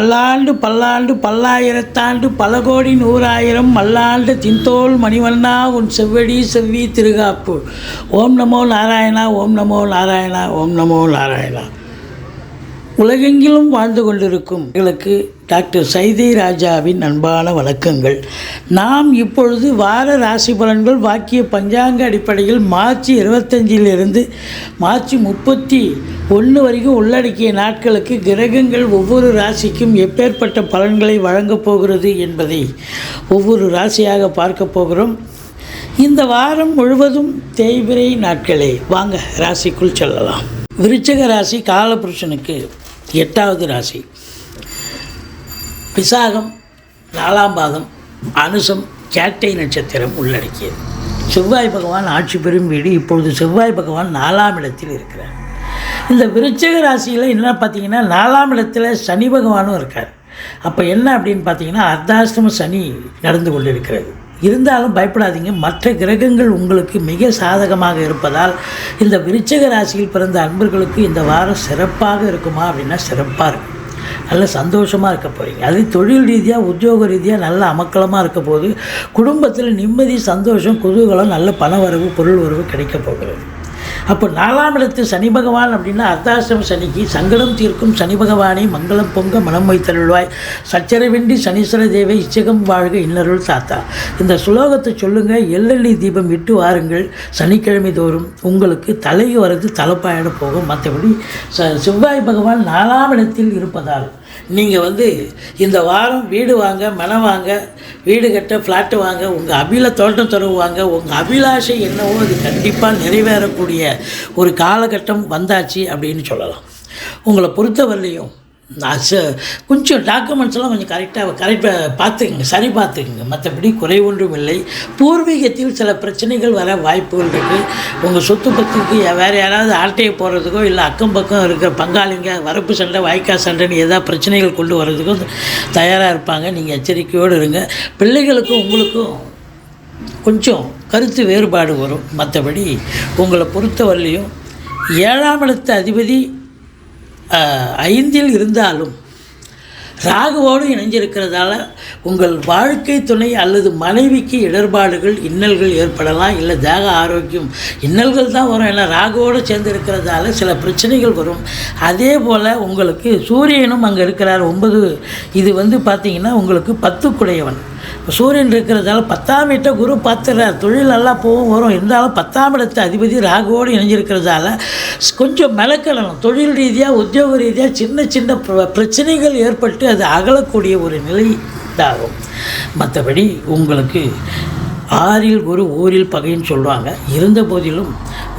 பல்லாண்டு பல்லாண்டு பல்லாயிரத்தாண்டு பல கோடி நூறாயிரம் மல்லாண்டு தின்தோல் மணிவண்ணா உன் செவ்வடி செவ்வி திருகாப்பு ஓம் நமோ நாராயணா ஓம் நமோ நாராயணா ஓம் நமோ நாராயணா. உலகெங்கிலும் வாழ்ந்து கொண்டிருக்கும் எங்களுக்கு டாக்டர் சைதை ராஜாவின் அன்பான வணக்கங்கள். நாம் இப்பொழுது வார ராசி பலன்கள் வாக்கிய பஞ்சாங்க அடிப்படையில் மார்ச் இருபத்தஞ்சிலிருந்து மார்ச் முப்பத்தி ஒன்று வரைக்கும் உள்ளடக்கிய நாட்களுக்கு கிரகங்கள் ஒவ்வொரு ராசிக்கும் எப்பேற்பட்ட பலன்களை வழங்கப் போகிறது என்பதை ஒவ்வொரு ராசியாக பார்க்க போகிறோம். இந்த வாரம் முழுவதும் தேய்பிரை நாட்களே. வாங்க ராசிக்குள் செல்லலாம். விருச்சக ராசி காலபுருஷனுக்கு எட்டாவது ராசி. விசாகம் நாலாம் பாதம் அனுசம் கேட்டை நட்சத்திரம் உள்ளடக்கியது. செவ்வாய் பகவான் ஆட்சி பெறும் வீடு இப்பொழுது செவ்வாய் பகவான் நாலாம் இடத்தில் இருக்கிறார். இந்த விருச்சக ராசியில் என்ன பார்த்தீங்கன்னா நாலாம் இடத்துல சனி பகவானும் இருக்கார். அப்போ என்ன அப்படின்னு பார்த்தீங்கன்னா அர்த்தாஷ்டம சனி நடந்து கொண்டிருக்கிறது. இருந்தாலும் பயப்படாதீங்க மற்ற கிரகங்கள் உங்களுக்கு மிக சாதகமாக இருப்பதால் இந்த விருச்சக ராசியில் பிறந்த அன்பர்களுக்கு இந்த வாரம் சிறப்பாக இருக்குமா அப்படின்னா சிறப்பாக இருக்கும். நல்ல சந்தோஷமாக இருக்க போகிறீங்க அது தொழில் ரீதியாக உத்தியோக ரீதியாக நல்ல அமக்கலமாக இருக்க போது குடும்பத்தில் நிம்மதி சந்தோஷம் குதூகலம் நல்ல பண வரவு பொருள் வரவு கிடைக்க போகிறது. அப்போ நாலாம் இடத்து சனி பகவான் அப்படின்னா அர்த்தாசிரம சனிக்கு சங்கடம் தீர்க்கும் சனி பகவானை மங்களம் பொங்க மனம் வைத்தருள்வாய். சச்சரவின்றி சனீஸ்வர தேவை இச்சகம் வாழ்க இன்னருள் தாத்தா. இந்த சுலோகத்தை சொல்லுங்கள் எள்ளெண்ணெய் தீபம் விட்டு வாருங்கள் சனிக்கிழமை தோறும். உங்களுக்கு தலை வரது தலைப்பாயிட போகும். மற்றபடி ச செவ்வாய் பகவான் நாலாம் இடத்தில் இருப்பதால் நீங்கள் வந்து இந்த வாரம் வீடு வாங்க மனம் வாங்க வீடு கட்ட ஃப்ளாட்டு வாங்க உங்கள் அபில தோட்டம் தருவாங்க உங்கள் அபிலாஷை என்னவோ அது கண்டிப்பாக நிறைவேறக்கூடிய ஒரு காலகட்டம் வந்தாச்சு அப்படின்னு சொல்லலாம். உங்களை பொறுத்தவரையிலையும் கொஞ்சம் டாக்குமெண்ட்ஸ் எல்லாம் கொஞ்சம் கரெக்டாக கரெக்டாக பார்த்துக்குங்க சரி பார்த்துக்குங்க. மற்றபடி குறை ஒன்றும் இல்லை. பூர்வீகத்தில் சில பிரச்சனைகள் வர வாய்ப்புகள் இருக்குது உங்கள் சொத்து பத்துக்கு வேறு யாராவது ஆட்டையை போடுறதுக்கோ இல்லை அக்கம் பக்கம் இருக்கிற பங்காளிங்க வரப்பு சண்டை வாய்க்கா சண்டைன்னு ஏதாவது பிரச்சனைகள் கொண்டு வர்றதுக்கோ தயாராக இருப்பாங்க. நீங்கள் எச்சரிக்கையோடு இருங்க. பிள்ளைகளுக்கும் உங்களுக்கும் கொஞ்சம் கருத்து வேறுபாடு வரும். மற்றபடி உங்களை பொறுத்தவரையிலையும் ஏழாம் இடத்து அதிபதி ஐந்தில் இருந்தாலும் ராகுவோடு இணைஞ்சிருக்கிறதால உங்கள் வாழ்க்கை துணை அல்லது மனைவிக்கு இடர்பாடுகள் இன்னல்கள் ஏற்படலாம் இல்லை தேக ஆரோக்கியம் இன்னல்கள் தான் வரும். ஏன்னா ராகுவோடு சேர்ந்து இருக்கிறதால சில பிரச்சனைகள் வரும். அதே போல் உங்களுக்கு சூரியனும் அங்கே இருக்கிறார். ஒன்பது இது வந்து பார்த்திங்கன்னா உங்களுக்கு பத்துக்குடையவன். சூரியன் இருக்கிறதால பத்தாம் வீட்டை குரு பார்த்துறார். தொழில் நல்லா போகும் வரும். இருந்தாலும் பத்தாம் இடத்து அதிபதி ராகுவோடு இணைஞ்சிருக்கிறதால கொஞ்சம் மெனக்கிடணும் தொழில் ரீதியாக உத்தியோக ரீதியாக சின்ன சின்ன பிரச்சனைகள் ஏற்பட்டு அது அகலக்கூடிய ஒரு நிலை இதாகும். மற்றபடி உங்களுக்கு ஆறில் ஒரு ஊரில் பகைன்னு சொல்லுவாங்க. இருந்த போதிலும்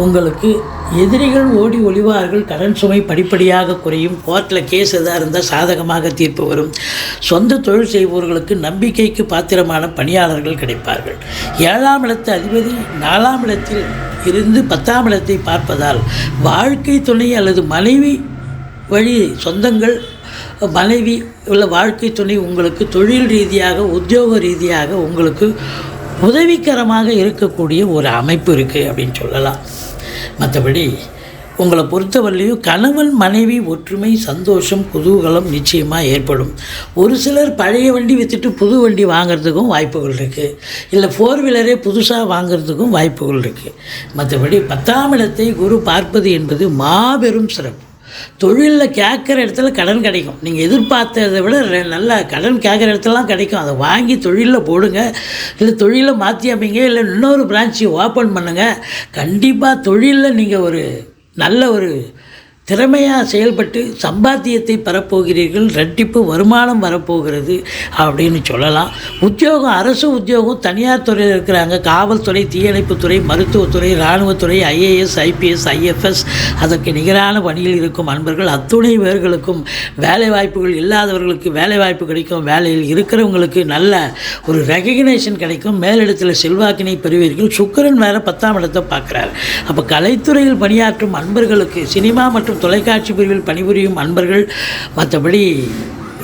உங்களுக்கு எதிரிகள் ஓடி ஒளிவார்கள். கடன் சுமை படிப்படியாக குறையும். கோர்ட்டில் கேஸ் எதாக இருந்தால் சாதகமாக தீர்ப்பு வரும். சொந்த தொழில் செய்பவர்களுக்கு நம்பிக்கைக்கு பாத்திரமான பணியாளர்கள் கிடைப்பார்கள். ஏழாம் இடத்து அதிபதி நாலாம் இடத்தில் இருந்து பத்தாம் இடத்தை பார்ப்பதால் வாழ்க்கை துணை அல்லது மனைவி வழி சொந்தங்கள் மனைவி உள்ள வாழ்க்கை துணை உங்களுக்கு தொழில் ரீதியாக உத்தியோக ரீதியாக உங்களுக்கு உதவிகரமாக இருக்கக்கூடிய ஒரு அமைப்பு இருக்குது அப்படின்னு சொல்லலாம். மற்றபடி உங்களை பொறுத்தவரையிலையும் கணவன் மனைவி ஒற்றுமை சந்தோஷம் குதூகலம் நிச்சயமாக ஏற்படும். ஒரு சிலர் பழைய வண்டி விற்றுட்டு புது வண்டி வாங்குறதுக்கும் வாய்ப்புகள் இருக்குது இல்லை ஃபோர் வீலரே புதுசாக வாங்குறதுக்கும் வாய்ப்புகள் இருக்குது மற்றபடி பத்தாம் இடத்தை குரு பார்ப்பது என்பது மாபெரும் சிறப்பு. தொழிலில் கேட்குற இடத்துல கடன் கிடைக்கும். நீங்கள் எதிர்பார்த்ததை விட நல்லா நல்ல கடன் கேட்குற இடத்துலலாம் கிடைக்கும். அதை வாங்கி தொழிலில் போடுங்க. இல்லை தொழிலை மாற்றி அமைங்க. இல்லை இன்னொரு பிரான்ச்சு ஓப்பன் பண்ணுங்கள் கண்டிப்பாக தொழிலில் நீங்கள் ஒரு நல்ல ஒரு திறமையாக செயல்பட்டு சம்பாத்தியத்தை பெறப்போகிறீர்கள் ரெட்டிப்பு வருமானம் வரப்போகிறது அப்படின்னு சொல்லலாம். உத்தியோகம் அரசு உத்தியோகம் தனியார் துறையில் இருக்கிறாங்க. காவல்துறை தீயணைப்புத்துறை மருத்துவத்துறை இராணுவத்துறை ஐஏஎஸ் ஐபிஎஸ் ஐஎஃப்எஸ். அதற்கு நிகரான பணியில் இருக்கும் அன்பர்கள். அத்துணை பேர்களுக்கும் வேலை வாய்ப்புகள் இல்லாதவர்களுக்கு வேலை வாய்ப்பு கிடைக்கும். வேலையில் இருக்கிறவங்களுக்கு நல்ல ஒரு ரெகக்னேஷன் கிடைக்கும். மேலிடத்தில் செல்வாக்கினை பெறுவீர்கள். சுக்கிரன் வேறு பத்தாம் இடத்தை பார்க்குறாரு. அப்போ கலைத்துறையில் பணியாற்றும் அன்பர்களுக்கு சினிமா மற்றும் தொலைக்காட்சி பிரிவில் பணிபுரியும் அன்பர்கள் மற்றபடி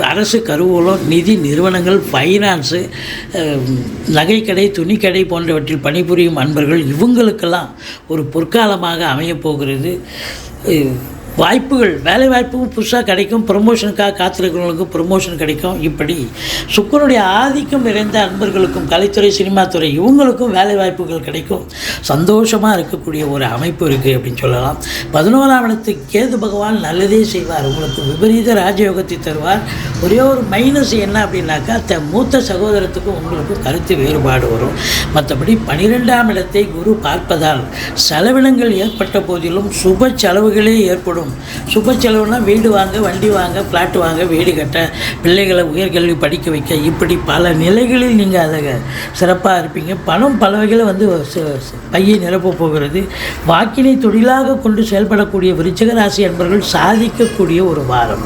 அரசு கருவூலம் நிதி நிறுவனங்கள் ஃபைனான்ஸு நகைக்கடை துணிக்கடை போன்றவற்றில் பணிபுரியும் அன்பர்கள் இவங்களுக்கெல்லாம் ஒரு பொற்காலமாக அமையப் போகிறது. வாய்ப்புகள் வேலை வாய்ப்பும் புதுசாக கிடைக்கும் ப்ரொமோஷனுக்காக காத்திருக்கிறவங்களுக்கு ப்ரொமோஷன் கிடைக்கும். இப்படி சுக்கரனுடைய ஆதிக்கம் நிறைந்த அன்பர்களுக்கும் கலைத்துறை சினிமாத்துறை இவங்களுக்கும் வேலை வாய்ப்புகள் கிடைக்கும். சந்தோஷமாக இருக்கக்கூடிய ஒரு அமைப்பு இருக்குது அப்படின்னு சொல்லலாம். பதினோராம் இடத்து கேது பகவான் நல்லதே செய்வார். உங்களுக்கு விபரீத ராஜயோகத்தை தருவார். ஒரே ஒரு மைனஸ் என்ன அப்படின்னாக்கா த மூத்த சகோதரத்துக்கும் உங்களுக்கும் கருத்து வேறுபாடு வரும். மற்றபடி பனிரெண்டாம் இடத்தை குரு பார்ப்பதால் செலவினங்கள் ஏற்பட்ட போதிலும் சுப செலவுகளே ஏற்படும். சுப செலவுனா வீடு வாங்க வண்டி வாங்க ஃப்ளாட் வாங்க வீடு கட்ட பிள்ளைகளை உயர்கல்வி படிக்க வைக்க. இப்படி பல நிலைகளில் நீங்கள் அதை சிறப்பாக இருப்பீங்க. பணம் பல வகையில் வந்து பையை நிரப்பப் போகிறது. வாக்கினை தொழிலாக கொண்டு செயல்படக்கூடிய விருச்சக ராசி அன்பர்கள் சாதிக்கக்கூடிய ஒரு வாரம்.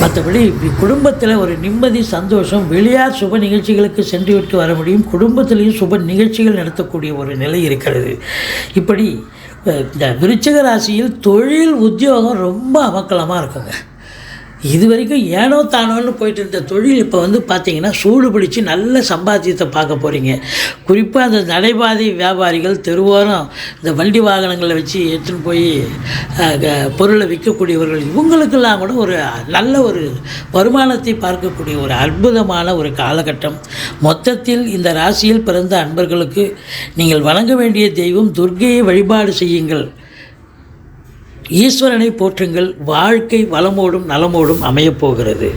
மற்றபடி குடும்பத்தில் ஒரு நிம்மதி சந்தோஷம் வெளியார் சுப நிகழ்ச்சிகளுக்கு சென்று விட்டு வர முடியும். குடும்பத்திலையும் சுப நிகழ்ச்சிகள் நடத்தக்கூடிய ஒரு நிலை இருக்கிறது. இப்படி இந்த விருச்சிக ராசியில் தொழில் உத்தியோகம் ரொம்ப அமக்கலமாக இருக்குங்க. இது வரைக்கும் ஏனோ தானோன்னு போயிட்டு இருந்த தொழில் இப்போ வந்து பார்த்தீங்கன்னா சூடு பிடிச்சி நல்ல சம்பாத்தியத்தை பார்க்க போகிறீங்க குறிப்பாக அந்த நடைபாதை வியாபாரிகள் தெருவோரம் இந்த வண்டி வாகனங்களை வச்சு எடுத்துன்னு போய் க- பொருளை விற்கக்கூடியவர்கள் இவங்களுக்கெல்லாம் கூட ஒரு நல்ல ஒரு வருமானத்தை பார்க்கக்கூடிய ஒரு அற்புதமான ஒரு காலகட்டம். மொத்தத்தில் இந்த ராசியில் பிறந்த அன்பர்களுக்கு நீங்கள் வணங்க வேண்டிய தெய்வம் துர்க்கையை வழிபாடு செய்யுங்கள். ஈஸ்வரனை போற்றுங்கள். வாழ்க்கை வளமோடும் நலமோடும் அமையப் போகிறது.